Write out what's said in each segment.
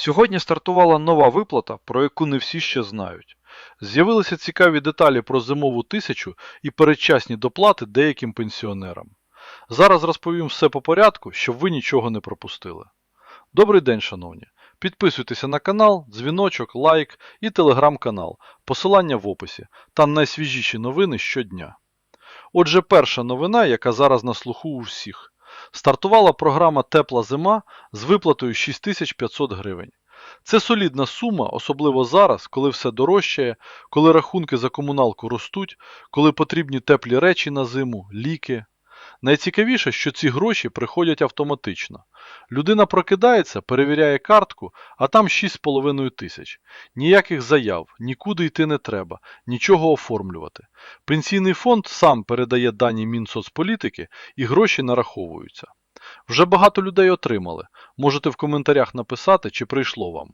Сьогодні стартувала нова виплата, про яку не всі ще знають. З'явилися цікаві деталі про зимову тисячу і передчасні доплати деяким пенсіонерам. Зараз розповім все по порядку, щоб ви нічого не пропустили. Добрий день, шановні! Підписуйтеся на канал, дзвіночок, лайк і телеграм-канал, посилання в описі та найсвіжіші новини щодня. Отже, перша новина, яка зараз на слуху у всіх. Стартувала програма Тепла зима з виплатою 6500 гривень. Це солідна сума, особливо зараз, коли все дорожчає, коли рахунки за комуналку ростуть, коли потрібні теплі речі на зиму, ліки. Найцікавіше, що ці гроші приходять автоматично. Людина прокидається, перевіряє картку, а там 6,5 тисяч. Ніяких заяв, нікуди йти не треба, нічого оформлювати. Пенсійний фонд сам передає дані Мінсоцполітики і гроші нараховуються. Вже багато людей отримали. Можете в коментарях написати, чи прийшло вам.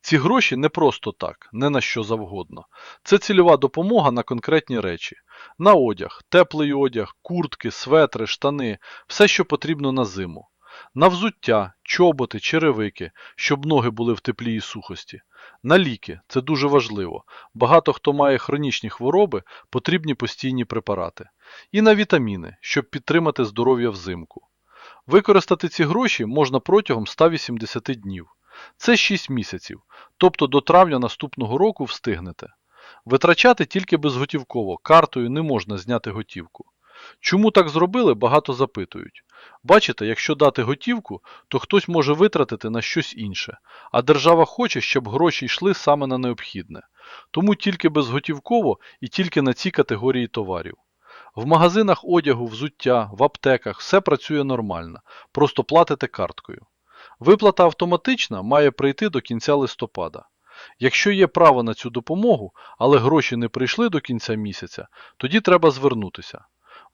Ці гроші не просто так, не на що завгодно. Це цільова допомога на конкретні речі. На одяг, теплий одяг, куртки, светри, штани, все, що потрібно на зиму. На взуття, чоботи, черевики, щоб ноги були в теплі і сухості. На ліки, це дуже важливо. Багато хто має хронічні хвороби, потрібні постійні препарати. І на вітаміни, щоб підтримати здоров'я взимку. Використати ці гроші можна протягом 180 днів. Це 6 місяців, тобто до травня наступного року встигнете. Витрачати тільки безготівково, картою не можна зняти готівку. Чому так зробили, багато запитують. Бачите, якщо дати готівку, то хтось може витратити на щось інше, а держава хоче, щоб гроші йшли саме на необхідне. Тому тільки безготівково і тільки на ці категорії товарів. В магазинах одягу, взуття, в аптеках все працює нормально, просто платите карткою. Виплата автоматична має прийти до кінця листопада. Якщо є право на цю допомогу, але гроші не прийшли до кінця місяця, тоді треба звернутися.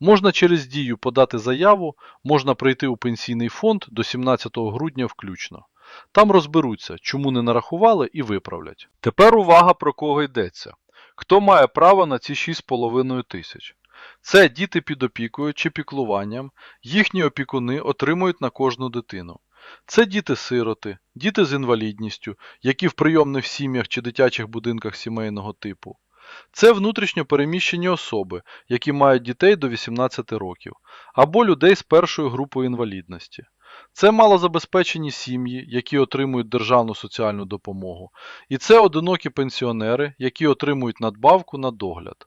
Можна через дію подати заяву, можна прийти у пенсійний фонд до 17 грудня включно. Там розберуться, чому не нарахували і виправлять. Тепер увага про кого йдеться. Хто має право на ці 6,5 тисяч? Це діти під опікою чи піклуванням, їхні опікуни отримують на кожну дитину. Це діти-сироти, діти з інвалідністю, які в прийомних сім'ях чи дитячих будинках сімейного типу. Це внутрішньо переміщені особи, які мають дітей до 18 років, або людей з першою групою інвалідності. Це малозабезпечені сім'ї, які отримують державну соціальну допомогу. І це одинокі пенсіонери, які отримують надбавку на догляд.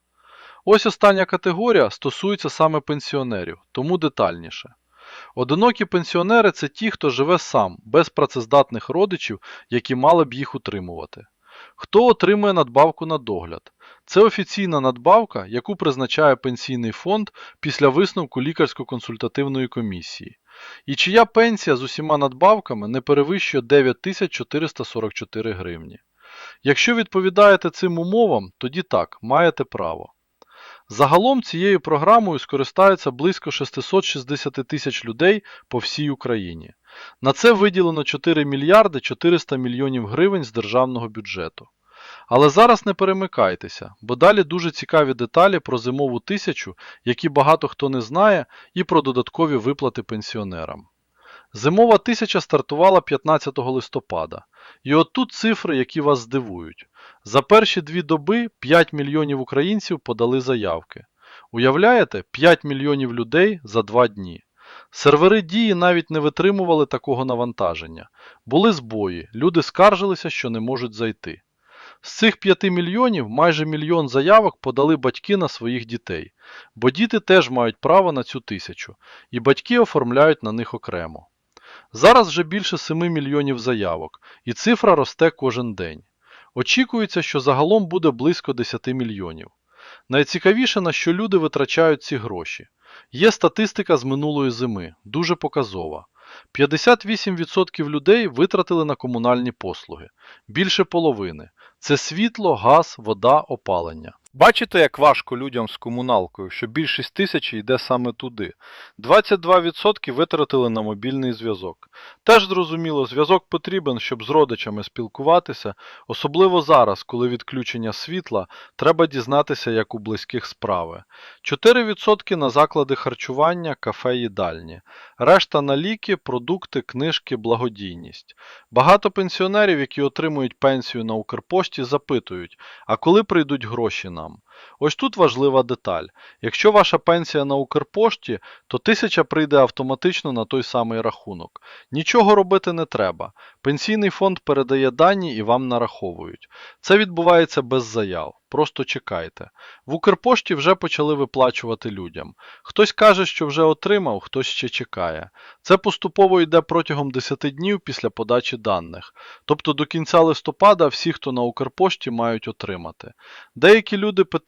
Ось остання категорія стосується саме пенсіонерів, тому детальніше. Одинокі пенсіонери це ті, хто живе сам, без працездатних родичів, які мали б їх утримувати. Хто отримує надбавку на догляд? Це офіційна надбавка, яку призначає пенсійний фонд після висновку лікарсько-консультативної комісії. І чия пенсія з усіма надбавками не перевищує 9444 гривні. Якщо відповідаєте цим умовам, тоді так, маєте право. Загалом цією програмою скористаються близько 660 тисяч людей по всій Україні. На це виділено 4 мільярди 400 мільйонів гривень з державного бюджету. Але зараз не перемикайтеся, бо далі дуже цікаві деталі про зимову тисячу, які багато хто не знає, і про додаткові виплати пенсіонерам. Зимова тисяча стартувала 15 листопада. І от тут цифри, які вас здивують. За перші дві доби 5 мільйонів українців подали заявки. Уявляєте, 5 мільйонів людей за два дні. Сервери дії навіть не витримували такого навантаження. Були збої, люди скаржилися, що не можуть зайти. З цих 5 мільйонів майже мільйон заявок подали батьки на своїх дітей, бо діти теж мають право на цю тисячу, і батьки оформляють на них окремо. Зараз вже більше 7 мільйонів заявок, і цифра росте кожен день. Очікується, що загалом буде близько 10 мільйонів. Найцікавіше, на що люди витрачають ці гроші. Є статистика з минулої зими, дуже показова. 58% людей витратили на комунальні послуги, більше половини. Це світло, газ, вода, опалення. Бачите, як важко людям з комуналкою, що більшість тисячі йде саме туди. 22% витратили на мобільний зв'язок. Теж зрозуміло, зв'язок потрібен, щоб з родичами спілкуватися, особливо зараз, коли відключення світла, треба дізнатися, як у близьких справи. 4% на заклади харчування, кафе, їдальні. Решта на ліки, продукти, книжки, благодійність. Багато пенсіонерів, які отримують пенсію на Укрпошті, запитують, а коли прийдуть гроші нам? com. Ось тут важлива деталь. Якщо ваша пенсія на Укрпошті, то тисяча прийде автоматично на той самий рахунок. Нічого робити не треба. Пенсійний фонд передає дані і вам нараховують. Це відбувається без заяв. Просто чекайте. В Укрпошті вже почали виплачувати людям. Хтось каже, що вже отримав, хтось ще чекає. Це поступово йде протягом 10 днів після подачі даних. Тобто до кінця листопада всі, хто на Укрпошті, мають отримати. Деякі люди питають,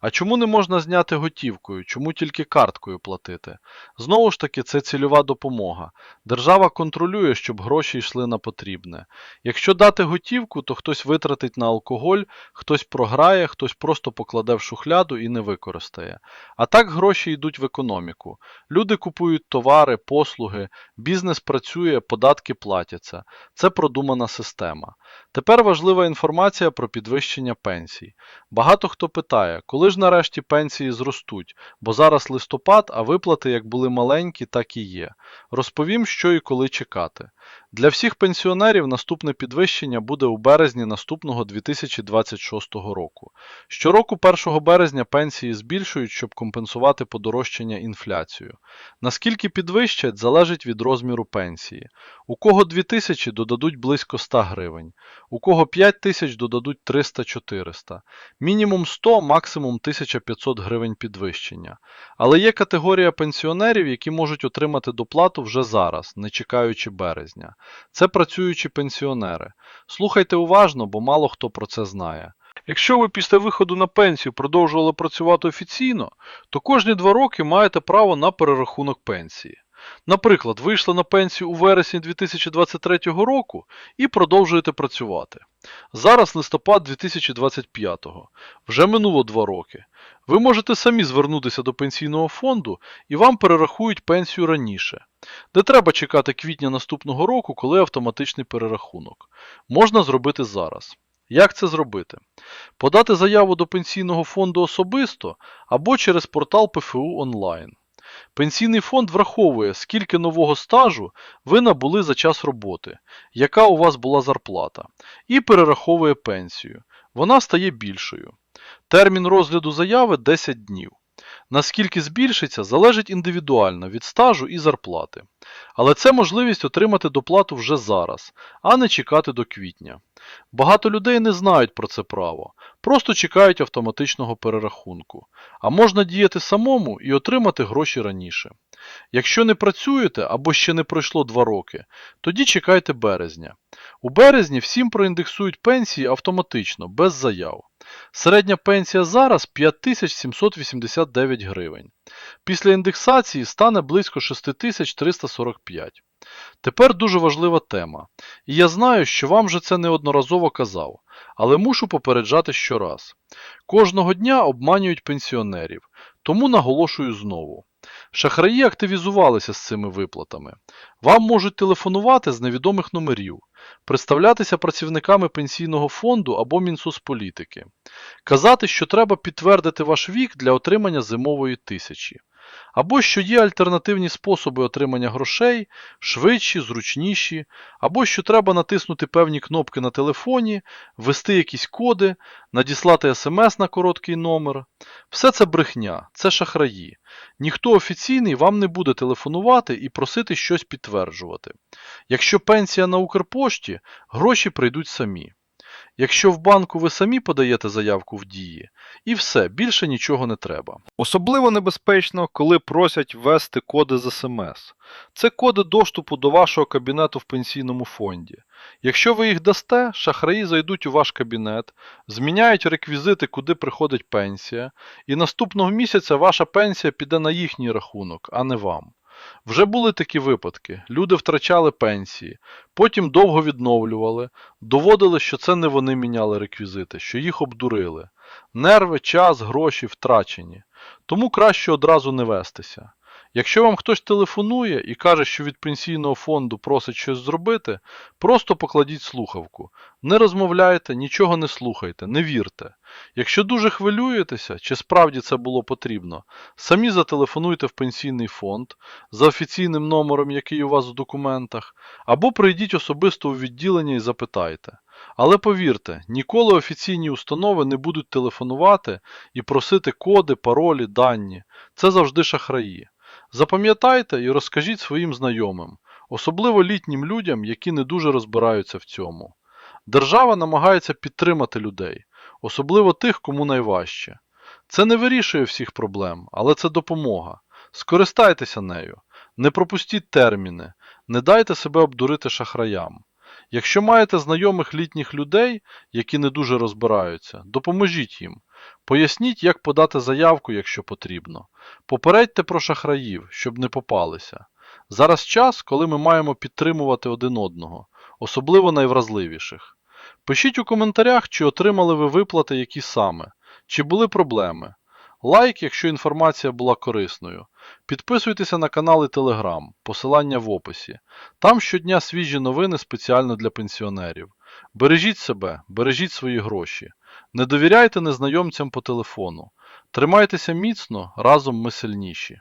а чому не можна зняти готівкою, чому тільки карткою платити? Знову ж таки, це цільова допомога. Держава контролює, щоб гроші йшли на потрібне. Якщо дати готівку, то хтось витратить на алкоголь, хтось програє, хтось просто покладе в шухляду і не використає. А так гроші йдуть в економіку. Люди купують товари, послуги, бізнес працює, податки платяться. Це продумана система. Тепер важлива інформація про підвищення пенсій. Багато хто питає, коли ж нарешті пенсії зростуть, бо зараз листопад, а виплати як були маленькі, так і є. Розповім, що і коли чекати. Для всіх пенсіонерів наступне підвищення буде у березні наступного 2026 року. Щороку 1 березня пенсії збільшують, щоб компенсувати подорожчання інфляцію. Наскільки підвищать, залежить від розміру пенсії. У кого 2000 додадуть близько 100 гривень, у кого 5000 додадуть 300-400, мінімум 100, максимум 1500 гривень підвищення. Але є категорія пенсіонерів, які можуть отримати доплату вже зараз, не чекаючи березня. Це працюючі пенсіонери. Слухайте уважно, бо мало хто про це знає. Якщо ви після виходу на пенсію продовжували працювати офіційно, то кожні два роки маєте право на перерахунок пенсії. Наприклад, вийшли на пенсію у вересні 2023 року і продовжуєте працювати. Зараз листопад 2025. Вже минуло два роки. Ви можете самі звернутися до пенсійного фонду і вам перерахують пенсію раніше. Не треба чекати квітня наступного року, коли автоматичний перерахунок. Можна зробити зараз. Як це зробити? Подати заяву до пенсійного фонду особисто або через портал ПФУ онлайн. Пенсійний фонд враховує, скільки нового стажу ви набули за час роботи, яка у вас була зарплата, і перераховує пенсію. Вона стає більшою. Термін розгляду заяви 10 днів. Наскільки збільшиться, залежить індивідуально від стажу і зарплати. Але це можливість отримати доплату вже зараз, а не чекати до квітня. Багато людей не знають про це право, просто чекають автоматичного перерахунку. А можна діяти самому і отримати гроші раніше. Якщо не працюєте або ще не пройшло 2 роки, тоді чекайте березня. У березні всім проіндексують пенсії автоматично, без заяв. Середня пенсія зараз 5789 гривень. Після індексації стане близько 6345. Тепер дуже важлива тема. І я знаю, що вам вже це неодноразово казав, але мушу попереджати щораз. Кожного дня обманюють пенсіонерів, тому наголошую знову. Шахраї активізувалися з цими виплатами. Вам можуть телефонувати з невідомих номерів, представлятися працівниками пенсійного фонду або Мінсоцполітики, казати, що треба підтвердити ваш вік для отримання зимової тисячі, або що є альтернативні способи отримання грошей, швидші, зручніші, або що треба натиснути певні кнопки на телефоні, ввести якісь коди, надіслати смс на короткий номер. Все це брехня, це шахраї. Ніхто офіційний вам не буде телефонувати і просити щось підтверджувати. Якщо пенсія на Укрпошті, гроші прийдуть самі. Якщо в банку ви самі подаєте заявку в дії, і все, більше нічого не треба. Особливо небезпечно, коли просять ввести коди з СМС. Це коди доступу до вашого кабінету в пенсійному фонді. Якщо ви їх дасте, шахраї зайдуть у ваш кабінет, зміняють реквізити, куди приходить пенсія, і наступного місяця ваша пенсія піде на їхній рахунок, а не вам. Вже були такі випадки. Люди втрачали пенсії, потім довго відновлювали, доводили, що це не вони міняли реквізити, що їх обдурили. Нерви, час, гроші втрачені. Тому краще одразу не вестися. Якщо вам хтось телефонує і каже, що від пенсійного фонду просить щось зробити, просто покладіть слухавку. Не розмовляйте, нічого не слухайте, не вірте. Якщо дуже хвилюєтеся, чи справді це було потрібно, самі зателефонуйте в пенсійний фонд за офіційним номером, який у вас в документах, або прийдіть особисто у відділення і запитайте. Але повірте, ніколи офіційні установи не будуть телефонувати і просити коди, паролі, дані. Це завжди шахраї. Запам'ятайте і розкажіть своїм знайомим, особливо літнім людям, які не дуже розбираються в цьому. Держава намагається підтримати людей, особливо тих, кому найважче. Це не вирішує всіх проблем, але це допомога. Скористайтеся нею, не пропустіть терміни, не дайте себе обдурити шахраям. Якщо маєте знайомих літніх людей, які не дуже розбираються, допоможіть їм. Поясніть, як подати заявку, якщо потрібно. Попередьте про шахраїв, щоб не попалися. Зараз час, коли ми маємо підтримувати один одного, особливо найвразливіших. Пишіть у коментарях, чи отримали ви виплати які саме, чи були проблеми. Лайк, якщо інформація була корисною. Підписуйтеся на канал і Телеграм, посилання в описі. Там щодня свіжі новини спеціально для пенсіонерів. Бережіть себе, бережіть свої гроші. Не довіряйте незнайомцям по телефону. Тримайтеся міцно, разом ми сильніші.